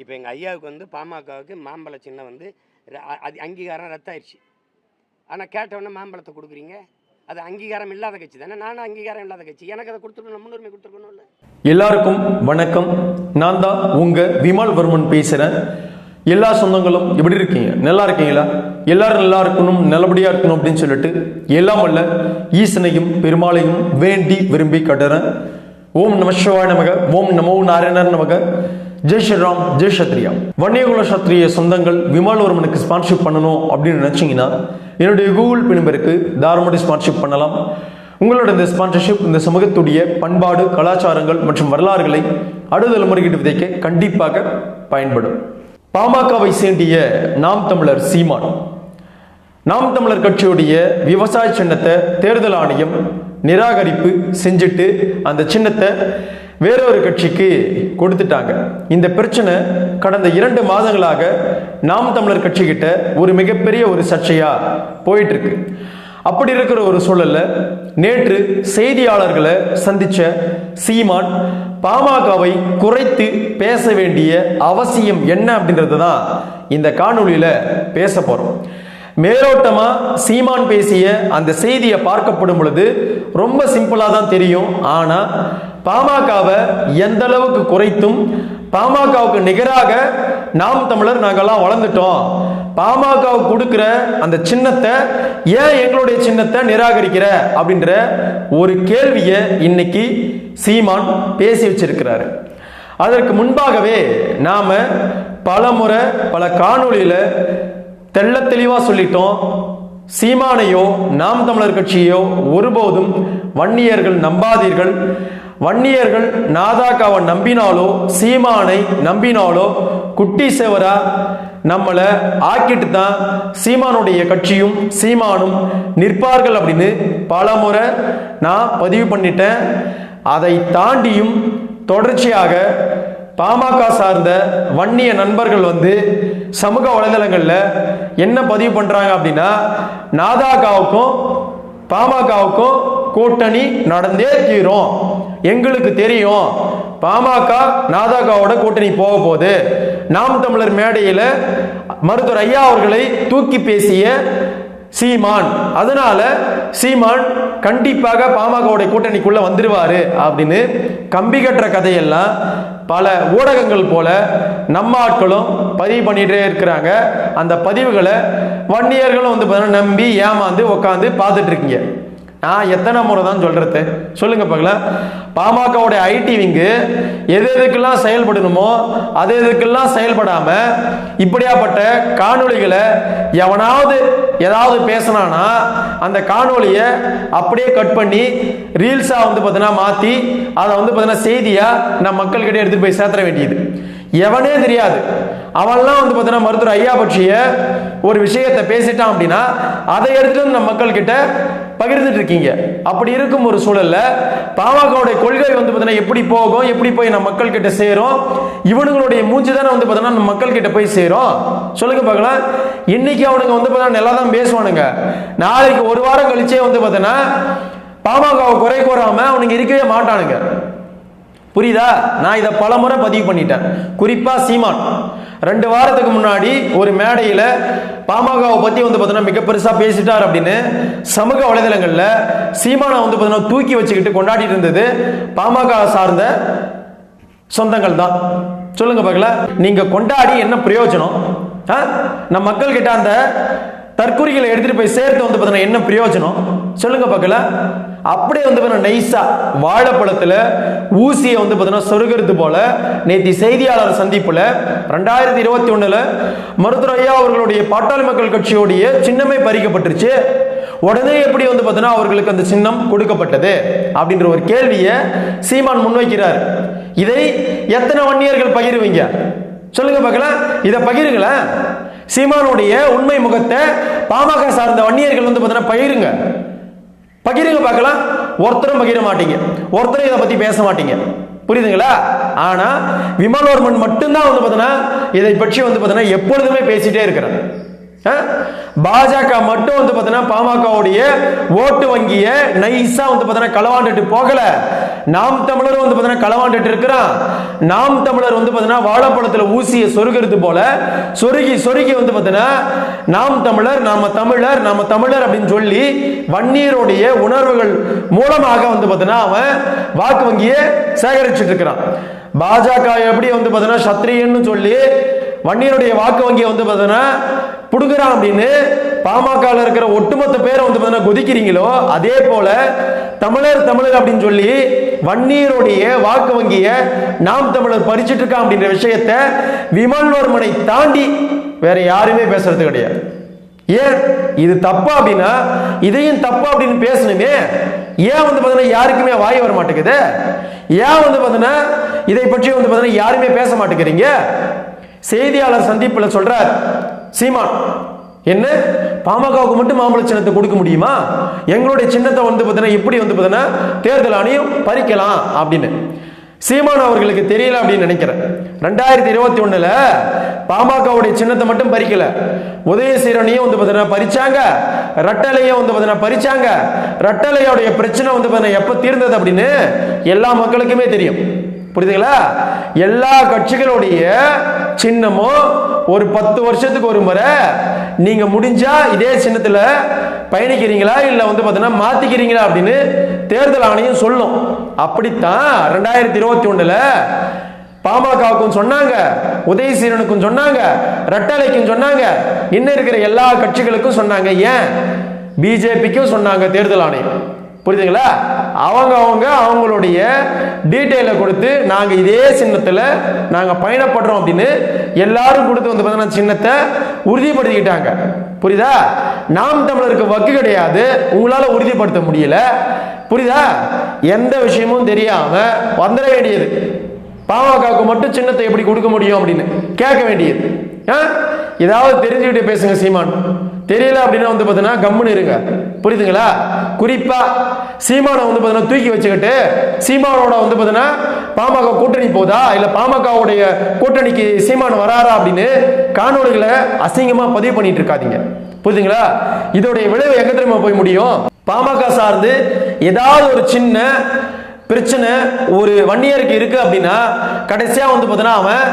இப்போ எங்கள் ஐயாவுக்கு வந்து பாமகவுக்கு மாம்பழ சின்ன வந்து அது அங்கீகாரம் ரத்தாயிருச்சு. ஆனால் கேட்டவொடனே மாம்பழத்தை கொடுக்குறீங்க? அது அங்கீகாரம் இல்லாத கட்சி தானே? நானும் அங்கீகாரம் இல்லாத கட்சி. எனக்கு அதை கொடுத்துருக்கணும் முன்னுரிமை கொடுத்துருக்கணும்ல. எல்லாருக்கும் வணக்கம். நான் தான் உங்கள் விமல் வர்மன் பேசுகிறேன் எல்லா சொந்தங்களும் எப்படி இருக்கீங்க. நல்லா இருக்கீங்களா? எல்லாரும் நல்லா இருக்கணும் நல்லபடியாக இருக்கணும் அப்படின்னு சொல்லிட்டு எல்லாம் வல்ல ஈசனையும் பெருமாளையும் வேண்டி விரும்பி கட்டுறேன். ஓம் நம சிவாய நமக ஓம் நமோ நாராயணன் நமக. ஜெய் ஸ்ரீராம் ஜெய் சத்ரியா வன்னியகுல சத்ரிய சொந்தங்கள் விமானவர்மனுக்கு ஸ்பான்ஷிப் பண்ணணும் அப்படின்னு நினைச்சீங்கன்னா என்னுடைய கூகுள் பே நம்பருக்கு தாராளமாக ஸ்பான்ஷிப் பண்ணலாம். உங்களோட இந்த ஸ்பான்சர்ஷிப் இந்த சமூகத்துடைய பண்பாடு கலாச்சாரங்கள் மற்றும் வரலாறுகளை அடுத்த தலைமுறைகிட்டு விதைக்க கண்டிப்பாக பயன்படும். பாமகவை சேர்ந்திய நாம் தமிழர் சீமான். நாம் தமிழர் கட்சியுடைய விவசாய சின்னத்தை தேர்தல் ஆணையம் நிராகரிப்பு செஞ்சுட்டு அந்த சின்னத்தை வேறொரு கட்சிக்கு கொடுத்துட்டாங்க. இந்த பிரச்சனை கடந்த இரண்டு மாதங்களாக நாம் தமிழர் கட்சிக்கிட்ட ஒரு மிகப்பெரிய ஒரு சர்ச்சையா போயிட்டு இருக்கு அப்படி இருக்கிற ஒரு சூழல்ல நேற்று செய்தியாளர்களை சந்திச்ச சீமான் பாமகவை குறைத்து பேச வேண்டிய அவசியம் என்ன அப்படின்றது தான் இந்த காணொலியில் பேச போறோம். மேலோட்டமா சீமான் பேசிய அந்த செய்தியை பார்க்கப்படும் பொழுது ரொம்ப சிம்பிளாக தான் தெரியும். ஆனா பாமகவை எந்த அளவுக்கு குறைத்தும் பாமகவுக்கு நிகராக நாம் தமிழர் நாங்கெல்லாம் வளர்ந்துட்டோம். பாமகவுக்கு கொடுக்குற அந்த சின்னத்தை ஏன் எங்களுடைய சின்னத்தை நிராகரிக்கிற அப்படின்ற ஒரு கேள்வியை இன்னைக்கு சீமான் பேசி வச்சிருக்கிறாரு. அதற்கு முன்பாகவே நாம பல முறை பல காணொளியில் தெள்ள தெளிவாக சொல்லிட்டோம். சீமானையோ நாம் தமிழர் கட்சியோ ஒருபோதும் வன்னியர்கள் நம்பாதீர்கள். வன்னியர்கள் நாதாக்காவை நம்பினாலோ சீமானை நம்பினாலோ குட்டி சேவரா நம்மளை ஆக்கிட்டு தான் சீமானுடைய கட்சியும் சீமானும் நிற்பார்கள் அப்படின்னு பல முறை நான் பதிவு பண்ணிட்டேன். அதை தாண்டியும் தொடர்ச்சியாக பாமக சார்ந்த வன்னிய நண்பர்கள் வந்து சமூக வலைதளங்களில் என்ன பதிவு பண்ணுறாங்க அப்படின்னா நாதாகாவுக்கும் பாமகவுக்கும் கூட்டணி நடந்தே தீரும். எங்களுக்கு தெரியும். பாமக நாதாகாவோட கூட்டணி போக போகுது. நாம் தமிழர் மேடையில் மருத்துவர் ஐயா அவர்களை தூக்கி பேசிய சீமான். அதனால சீமான் கண்டிப்பாக பாமகவுடைய கூட்டணிக்குள்ள வந்துருவாரு அப்படின்னு கம்பி கட்டுற கதையெல்லாம் பல ஊடகங்கள் போல நம்ம ஆட்களும் பதிவு பண்ணிட்டே இருக்கிறாங்க. அந்த பதிவுகளை வன்னியர்களும் வந்து பார்த்தீங்கன்னா நம்பி ஏமாந்து உட்காந்து பார்த்துட்டு இருக்கீங்க. நான் எத்தனை முறை தான் சொல்றது? சொல்லுங்க பார்க்கலாம் பாமகவுடைய ஐடி விங்கு எது எதுக்கெல்லாம் செயல்படணுமோ அது எதுக்கெல்லாம் செயல்படாம இப்படியாப்பட்ட காணொலிகளை எவனாவது ஏதாவது பேசினானா அந்த காணொலியை அப்படியே கட் பண்ணி ரீல்ஸா வந்து பார்த்தீங்கன்னா மாத்தி அதை வந்து பார்த்தீங்கன்னா செய்தியா நம்ம மக்கள்கிட்ட எடுத்துட்டு போய் சேர்த்துற வேண்டியது. எவனே தெரியாது. அவன்லாம் வந்து பார்த்தீங்கன்னா மருத்துவர் ஐயா பற்றிய ஒரு விஷயத்தை பேசிட்டான் அப்படின்னா அதை எடுத்துட்டு நம்ம மக்கள் கிட்ட பகிர்ந்துட்டு இருக்கீங்க. அப்படி இருக்கும் ஒரு சூழல்ல பாமகவுடைய கொள்கை வந்து பார்த்தீங்கன்னா எப்படி போகும் எப்படி போய் நம்ம மக்கள் கிட்ட சேரும் இவனுங்களுடைய மூச்சு தானே வந்து பார்த்தீங்கன்னா நம்ம மக்கள் கிட்ட போய் சேரும். சொல்லுங்க பார்க்கலாம். இன்னைக்கு அவனுங்க வந்து பார்த்தீங்கன்னா நல்லா தான் பேசுவானுங்க. நாளைக்கு ஒரு வாரம் கழிச்சே வந்து பார்த்தீங்கன்னா பாமகவை குறை கூறாம அவனுங்க இருக்கவே மாட்டானுங்க. புரியுதா? நான் இதை பல முறை பதிவு பண்ணிட்டேன். குறிப்பா சீமான். ரெண்டு வாரத்துக்கு முன்னாடி ஒரு மேடையில் பாமகவை பத்தி வந்து பார்த்தீங்கன்னா மிக பெருசா பேசிட்டார் அப்படின்னு சமூக வலைதளங்கள்ல சீமானை வந்து பார்த்தீங்கன்னா தூக்கி வச்சுக்கிட்டு கொண்டாடிட்டு இருந்தது பாமக சார்ந்த சொந்தங்கள் தான். சொல்லுங்க பார்க்கல நீங்க கொண்டாடி என்ன பிரயோஜனம்? ஆ? நம்ம மக்கள் கிட்ட அந்த தற்குறிகளை எடுத்துட்டு போய் சேர்த்து வந்து பார்த்தீங்கன்னா என்ன பிரயோஜனம்? சொல்லுங்க பார்க்கல அப்படியே வந்து பார்த்தீங்கன்னா நைஸா வாழைப்பழத்துல ஊசியை வந்து பார்த்தீங்கன்னா சொருகிறது போல நேற்று செய்தியாளர் சந்திப்புல ரெண்டாயிரத்தி இருபத்தி ஒண்ணுல மருத்துவர் ஐயா அவர்களுடைய பாட்டாளி மக்கள் கட்சியோடைய சின்னமே பறிக்கப்பட்டுருச்சு. உடனே எப்படி வந்து பார்த்தீங்கன்னா அவர்களுக்கு அந்த சின்னம் கொடுக்கப்பட்டது அப்படின்ற ஒரு கேள்வியை சீமான் முன்வைக்கிறார். இதை எத்தனை வன்னியர்கள் பகிருவீங்க? சொல்லுங்க பார்க்கலாம் இதை பகிருங்களேன். சீமானுடைய உண்மை முகத்தை பாமக சார்ந்த வன்னியர்கள் வந்து பார்த்தீங்கன்னா பகிருங்க. பகிரங்க பார்க்கலாம். ஒருத்தரும் பகிர மாட்டீங்க. ஒருத்தரும் இதை பத்தி பேச மாட்டீங்க. புரியுதுங்களா? ஆனா விமலோர்மன் மட்டும்தான் வந்து பார்த்தீங்கன்னா இதை பற்றி வந்து பார்த்தீங்கன்னா எப்பொழுதுமே பேசிட்டே இருக்கிறார் ஆ? பாஜக மட்டும் வந்து பார்த்தீங்கன்னா பாமகவுடைய ஓட்டு வங்கிய நைஸா வந்து பார்த்தீங்கன்னா களவாண்டுட்டு போகல. நாம் தமிழர் வந்து பார்த்தீங்கன்னா களவாண்டுட்டு இருக்கிறான் நாம் தமிழர் வந்து பார்த்தீங்கன்னா வாழைப்பழத்துல ஊசியை சொருகிறது போல சொருகி சொருகி வந்து பார்த்தீங்கன்னா நாம் தமிழர் நாம தமிழர் நாம தமிழர் அப்படின்னு சொல்லி வன்னியருடைய உணர்வுகள் மூலமாக வந்து பார்த்தீங்கன்னா அவன் வாக்கு வங்கியை சேகரிச்சுட்டு இருக்கிறான். பாஜக எப்படி வந்து பார்த்தீங்கன்னா சத்திரியன்னு சொல்லி வன்னியருடைய வாக்கு வங்கியை வந்து பார்த்தீங்கன்னா புடுங்குறான் அப்படின்னு பாமக இருக்கிற ஒட்டுமொத்த பேரை வந்து பார்த்தீங்கன்னா கொதிக்கிறீங்களோ அதே போல தமிழர் தமிழர் அப்படின்னு சொல்லி வன்னியருடைய வாக்கு வங்கியை நாம் தமிழர் பறிச்சிட்டு இருக்கான் அப்படின்ற விஷயத்த விமல்வர்மனை தாண்டி வேற யாருமே பேசுறது கிடையாது. ஏன்? இது தப்பா அப்படின்னா இதையும் தப்பா அப்படின்னு பேசணுமே. ஏன் வந்து பார்த்தீங்கன்னா யாருக்குமே வாய் வர மாட்டேங்குது. ஏன் வந்து பார்த்தீங்கன்னா இதை பற்றி வந்து பார்த்தீங்கன்னா யாருமே பேச மாட்டேங்கிறீங்க? செய்தியாளர் சந்திப்பில் சொல்றார் சீமான் என்ன? பாமகவுக்கு மட்டும் மாம்பழ சின்னத்தை கொடுக்க முடியுமா? எங்களுடைய சின்னத்தை வந்து பார்த்தீங்கன்னா இப்படி வந்து பார்த்தீங்கன்னா தேர்தல் ஆணையம் பறிக்கலாம் அப்படின்னு. சீமான் அவர்களுக்கு தெரியல அப்படின்னு நினைக்கிறேன். ரெண்டாயிரத்தி இருபத்தி ஒண்ணுல பாமகவுடைய சின்னத்தை மட்டும் பறிக்கல. உதயசீரனையும் வந்து பார்த்தீங்கன்னா பறிச்சாங்க. ரட்டலையும் வந்து பார்த்தீங்கன்னா பறிச்சாங்க. ரட்டலையோடைய பிரச்சனை வந்து பார்த்தீங்கன்னா எப்ப தீர்ந்தது அப்படின்னு எல்லா மக்களுக்குமே தெரியும். புரியுதுங்களா? எல்லா கட்சிகளுடைய சின்னமும் ஒரு பத்து வருஷத்துக்கு ஒரு முறை நீங்க முடிஞ்சா இதே சின்னத்துல பயணிக்கிறீங்களா? இல்ல வந்து பாத்தீங்கன்னா மாத்திக்கிறீங்களா அப்படின்னு தேர்தல் ஆணையம் சொல்லும். அப்படித்தான் ரெண்டாயிரத்தி இருபத்தி ஒண்ணுல பாமகவுக்கும் சொன்னாங்க உதயசீரனுக்கும் சொன்னாங்க ரெட்டலைக்கும் சொன்னாங்க இன்னும் இருக்கிற எல்லா கட்சிகளுக்கும் சொன்னாங்க. ஏன்? பிஜேபிக்கும் சொன்னாங்க தேர்தல் ஆணையம். புரியுதுங்களா? அவங்க அவங்க அவங்களுடைய டீட்டெயிலை கொடுத்து நாங்கள் இதே சின்னத்தில் நாங்கள் பயணப்படுறோம் அப்படின்னு எல்லாரும் கொடுத்து வந்து பார்த்தீங்கன்னா சின்னத்தை உறுதிப்படுத்திக்கிட்டாங்க. புரியுதா? நாம் தமிழருக்கு வக்கு கிடையாது. உங்களால உறுதிப்படுத்த முடியல. புரியுதா? எந்த விஷயமும் தெரியாம வந்துட வேண்டியது. பாமகவுக்கு மட்டும் சின்னத்தை எப்படி கொடுக்க முடியும் அப்படின்னு கேட்க வேண்டியது. ஆ? ஏதாவது தெரிஞ்சுக்கிட்டு பேசுங்க சீமான். தெரியல அப்படின்னா வந்து பார்த்தீங்கன்னா கம்முன்னு இருங்க. புரியுதுங்களா? குறிப்பாக சீமானை வந்து பார்த்தீங்கன்னா தூக்கி வச்சுக்கிட்டு சீமானோட வந்து பார்த்தீங்கன்னா பாமக கூட்டணி போதா? இல்லை பாமகவுடைய கூட்டணிக்கு சீமான் வராரா அப்படின்னு காணொளிகளை அசிங்கமாக பதிவு பண்ணிட்டு இருக்காதீங்க. புரியுதுங்களா? இதோடைய விளைவு எங்க தெரியுமா போய் முடியும்? பாமக சார்ந்து ஏதாவது ஒரு சின்ன பிரச்சனை ஒரு வன்னியருக்கு இருக்கு அப்படின்னா கடைசியா வந்து பார்த்தீங்கன்னா அவன்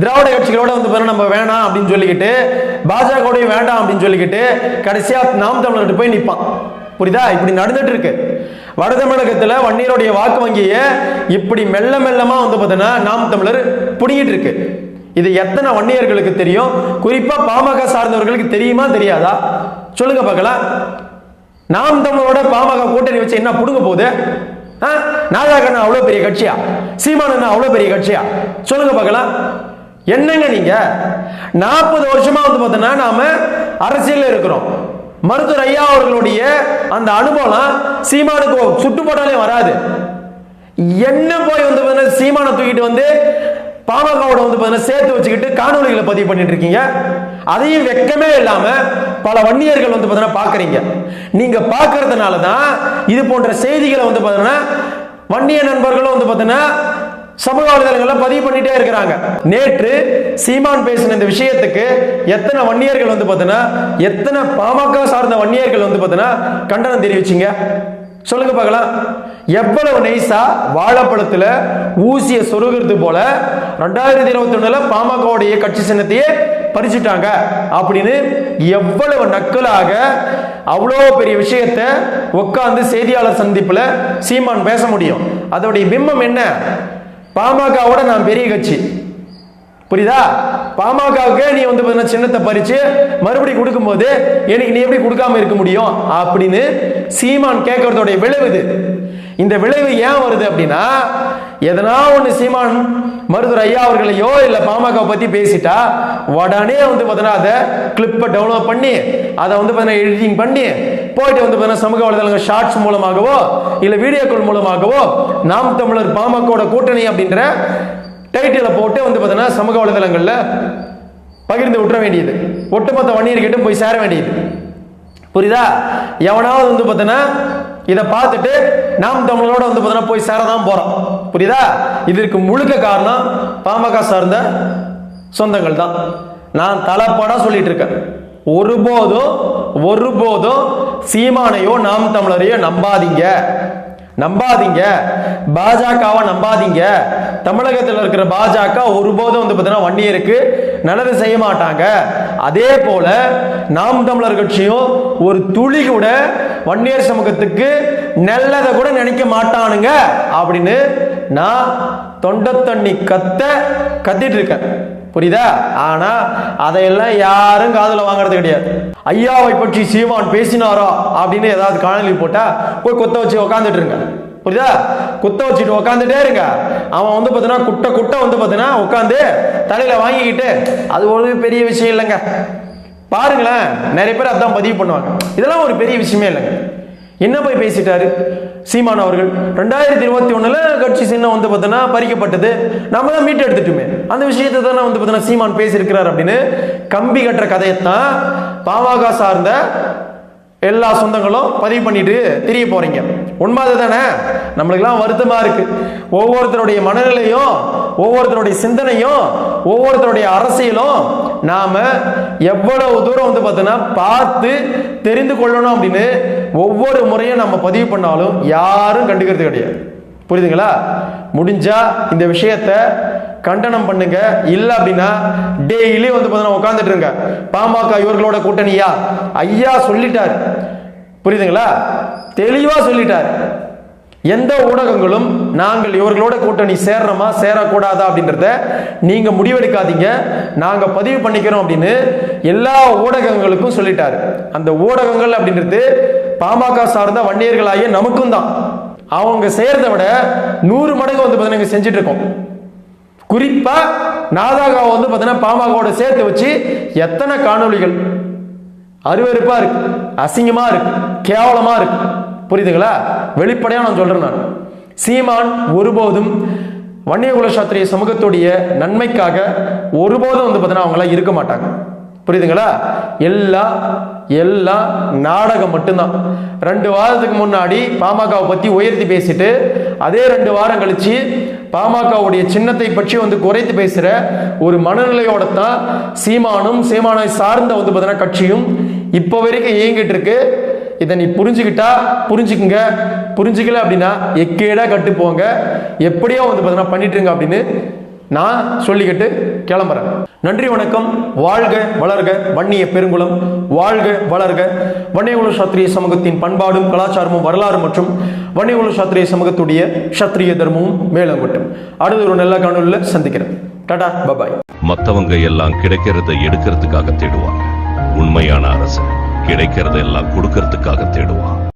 திராவிட கட்சிகளோட வந்து பார்த்தீங்கன்னா நம்ம வேணாம் அப்படின்னு சொல்லிக்கிட்டு பாஜகவோடய வேண்டாம் அப்படின்னு சொல்லிக்கிட்டு கடைசியா நாம் தமிழர்கிட்ட போய் நிற்பான் புரியுதா? இப்படி நடந்துட்டு இருக்கு. வட தமிழகத்தில் வன்னியருடைய வாக்கு வங்கியை இப்படி மெல்ல மெல்லமாக வந்து பார்த்தீங்கன்னா நாம் தமிழர் புடிங்கிட்டு இருக்கு. இது எத்தனை வன்னியர்களுக்கு தெரியும்? குறிப்பாக பாமக சார்ந்தவர்களுக்கு தெரியுமா தெரியாதா? சொல்லுங்க பார்க்கலாம். நாம் தமிழோட பாமக கூட்டணி வச்சு என்ன புடுங்க போகுது? ஆ? அவ்வளோ பெரிய கட்சியா? சீமானண்ணா அவ்வளோ பெரிய கட்சியா? சொல்லுங்க பார்க்கலாம் என்னங்க நீங்க? நாற்பது வருஷமா வந்து பார்த்தோன்னா நாம அரசியல் இருக்கிறோம். மருத்துவர் ஐயா அவர்களுடைய அந்த அனுபவம் சீமானுக்கு சுட்டு போட்டாலே வராது. என்ன போய் வந்து பார்த்தீங்கன்னா சீமானை தூக்கிட்டு வந்து பாமகவோட வந்து பார்த்தீங்கன்னா சேர்த்து வச்சுக்கிட்டு காணொலிகளை பதிவு பண்ணிட்டு இருக்கீங்க. அதையும் வெக்கமே இல்லாம பல வன்னியர்கள் வந்து பார்த்தீங்கன்னா பாக்குறீங்க. நீங்க பாக்குறதுனால தான் இது போன்ற செய்திகளை வந்து பார்த்தீங்கன்னா வன்னிய நண்பர்களும் வந்து பார்த்தீங்கன்னா சமூக வலைதளங்கள்ல பதிவு பண்ணிட்டே இருக்கிறாங்க. நேற்று சீமான் பேசின இந்த விஷயத்துக்கு எத்தனை வன்னியர்கள் வந்து பார்த்தீங்கன்னா எத்தனை பாமக சார்ந்த வன்னியர்கள் வந்து பார்த்தீங்கன்னா கண்டனம் தெரிவிச்சிங்க? சொல்லுங்க பார்க்கலாம். எவ்வளவு நைஸா வாழைப்பழத்தில் ஊசிய சொருகிறது போல ரெண்டாயிரத்தி இருபத்தி ஒண்ணுல பாமகவுடைய கட்சி சின்னத்தையே பறிச்சுட்டாங்க அப்படின்னு எவ்வளவு நக்கலாக அவ்வளோ பெரிய விஷயத்த உட்காந்து செய்தியாளர் சந்திப்பில் சீமான் பேச முடியும். அதோடைய பிம்பம் என்ன? பாமகவோட நான் பெரிய கட்சி. புரியுதா? பாமகவுக்கு நீ வந்து பார்த்தீங்கன்னா சின்னத்தை பறிச்சு மறுபடியும் கொடுக்கும்போது எனக்கு நீ எப்படி கொடுக்காம இருக்க முடியும்? அப்படின்னு சீமான் கேட்கறதோடைய விளைவு இது. இந்த விளைவு ஏன் வருது அப்படின்னா எதனா ஒண்ணு சீமான் மருதுர் ஐயா அவர்களையோ இல்ல பாமக பத்தி பேசிட்டா உடனே வந்து பார்த்தீங்கன்னா அதை கிளிப்பை டவுன்லோட் பண்ணி அதை வந்து பார்த்தீங்கன்னா எடிட்டிங் பண்ணி போயிட்டு வந்து பார்த்தீங்கன்னா சமூக வலைதளங்கள் ஷார்ட்ஸ் மூலமாகவோ இல்ல வீடியோக்கள் மூலமாகவோ நாம் தமிழர் பாமகோட கூட்டணி அப்படின்ற டைட்டில போட்டு வந்து பார்த்தீங்கன்னா சமூக வலைதளங்களில் பகிர்ந்து விட்டுற வேண்டியது. ஒட்டுமொத்த வன்னியர்கிட்ட போய் சேர வேண்டியது. புரியுதா? எவனாவது வந்து பார்த்தீங்கன்னா இதை பார்த்துட்டு நாம் தமிழரோட வந்து பார்த்தீங்கன்னா போய் சேரதான் போறோம். புரியுதா? இதற்கு முழுக்க காரணம் பாமக சார்ந்த சொந்தங்கள் தான். நான் தலைப்பாடா சொல்லிட்டு இருக்கேன். ஒருபோதும் ஒருபோதும் சீமானையோ நாம் தமிழரையோ நம்பாதீங்க. நம்பாதீங்க. பாஜகவை நம்பாதீங்க. தமிழகத்தில் இருக்கிற பாஜக ஒருபோதும் வந்து பார்த்தீங்கன்னா வன்னியருக்கு நல்லது செய்ய மாட்டாங்க. அதே போல நாம் தமிழர் கட்சியும் ஒரு துளி கூட வன்னியர் சமூகத்துக்கு நல்லதை கூட நினைக்க மாட்டானுங்க அப்படின்னு நான் தொண்டை தண்ணி கத்த கத்திட்டு இருக்கேன். புரியுதா? ஆனா அதையெல்லாம் யாரும் காதல வாங்குறது கிடையாது. ஐயாவை பற்றி சீமான் பேசினாரா அப்படின்னு ஏதாவது காணொலி போட்டா போய் கொத்த வச்சு உக்காந்துட்டு இருங்க. புரியுதா? குத்த வச்சுட்டு உக்காந்துட்டே இருங்க. அவன் வந்து பார்த்தீங்கன்னா குட்டை குட்டை வந்து பார்த்தீங்கன்னா உட்காந்து தலையில வாங்கிக்கிட்டு அது ஒரு பெரிய விஷயம் இல்லைங்க. பாருங்களேன் நிறைய பேர் அதான் பதிவு பண்ணுவாங்க. இதெல்லாம் ஒரு பெரிய விஷயமே இல்லைங்க. என்ன போய் பேசிட்டாரு? சீமான் அவர்கள் ரெண்டாயிரத்தி இருபத்தி ஒன்றில் கட்சி சின்னம் வந்து பார்த்தோன்னா பறிக்கப்பட்டது. நம்ம தான் மீட்டு எடுத்துட்டுமே. அந்த விஷயத்தை தானே வந்து பார்த்தோன்னா சீமான் பேசியிருக்கிறார் அப்படின்னு கம்பி கட்டுற கதையைத்தான் பாமக சார்ந்த எல்லா சொந்தங்களும் பதிவு பண்ணிட்டு தெரிய போறீங்க. உண்மை அதுதானே நம்மளுக்கெல்லாம் வருத்தமா இருக்கு. ஒவ்வொருத்தருடைய மனநிலையும் ஒவ்வொருத்தருடைய சிந்தனையும் ஒவ்வொருத்தருடைய அரசியலும் நாம எவ்வளவு தூரம் வந்து பார்த்தோன்னா பார்த்து தெரிந்து கொள்ளணும் அப்படின்னு ஒவ்வொரு முறையும் நம்ம பதிவு பண்ணாலும் யாரும் கண்டுக்கிறது கிடையாது. புரியுதுங்களா? முடிஞ்சா இந்த விஷயத்த கண்டனம் பண்ணுங்க. இல்ல அப்படின்னா டெய்லி வந்து பார்த்தீங்கன்னா உட்காந்துட்டு இருங்க. பாமக இவர்களோட கூட்டணியா? ஐயா சொல்லிட்டார். புரியுதுங்களா? தெளிவா சொல்லிட்டார். எந்த ஊடகங்களும் நாங்கள் இவர்களோட கூட்டணி சேர்றோமா சேரக்கூடாதா அப்படின்றத நீங்க முடிவெடுக்காதீங்க. நாங்க பதிவு பண்ணிக்கிறோம் அப்படின்னு எல்லா ஊடகங்களுக்கும் சொல்லிட்டாரு. அந்த ஊடகங்கள் அப்படின்றது பாமக சார்ந்த வன்னியர்களாகிய நமக்கும் தான். அவங்க செய்யறதை விட நூறு மடங்கு வந்து பார்த்தீங்கன்னா செஞ்சுட்டு இருக்கோம். குறிப்பா நாதாகாவை வந்து பார்த்தீங்கன்னா பாமகவோட சேர்த்து வச்சு எத்தனை காணொளிகள்? அருவருப்பா இருக்கு அசிங்கமா இருக்கு கேவலமா இருக்கு. புரியுதுங்களா? வெளிப்படையா நான் சொல்றேன் நான். சீமான் ஒருபோதும் வன்னியகுல சாத்திரிய சமூகத்துடைய நன்மைக்காக ஒருபோதும் வந்து பார்த்தீங்கன்னா அவங்களாம் இருக்க மாட்டாங்க. புரியுதுங்களா? எல்லாம் எல்லாம் நாடகம் மட்டும்தான். ரெண்டு வாரத்துக்கு முன்னாடி பாமகவை பற்றி உயர்த்தி பேசிட்டு அதே ரெண்டு வாரம் கழிச்சு பாமகவுடைய சின்னத்தை பற்றி வந்து குறைத்து பேசுகிற ஒரு மனநிலையோட தான் சீமானும் சீமானை சார்ந்த வந்து பார்த்தீங்கன்னா கட்சியும் இப்போ வரைக்கும் இயங்கிட்டு இருக்கு. இதை நீ புரிஞ்சுக்கிட்டா புரிஞ்சுக்குங்க. புரிஞ்சுக்கல அப்படின்னா எக்கேடா கட்டு போங்க. எப்படியோ வந்து பார்த்தீங்கன்னா பண்ணிட்டு இருங்க அப்படின்னு நான் சொல்லிக்கிட்டு கிளம்புறேன். நன்றி வணக்கம். வாழ்க வளர்க வன்னிய பெருங்குளம். வாழ்க வளர்க. வன்னியகுல சத்திரிய சமூகத்தின் பண்பாடும் கலாச்சாரமும் வரலாறு மற்றும் வன்னியகுல சத்திரிய சமூகத்துடைய சத்திரிய தர்மமும் மேலங்கட்டும். அடுத்த ஒரு நல்ல காணொலியில் சந்திக்கிறேன். Tata bye bye. மத்தவங்க எல்லாம் கிடைக்கிறத எடுக்கிறதுக்காக தேடுவாங்க. உண்மையான அரசு கிடைக்கிறதெல்லாம் கொடுக்கறதுக்காக தேடுவான்.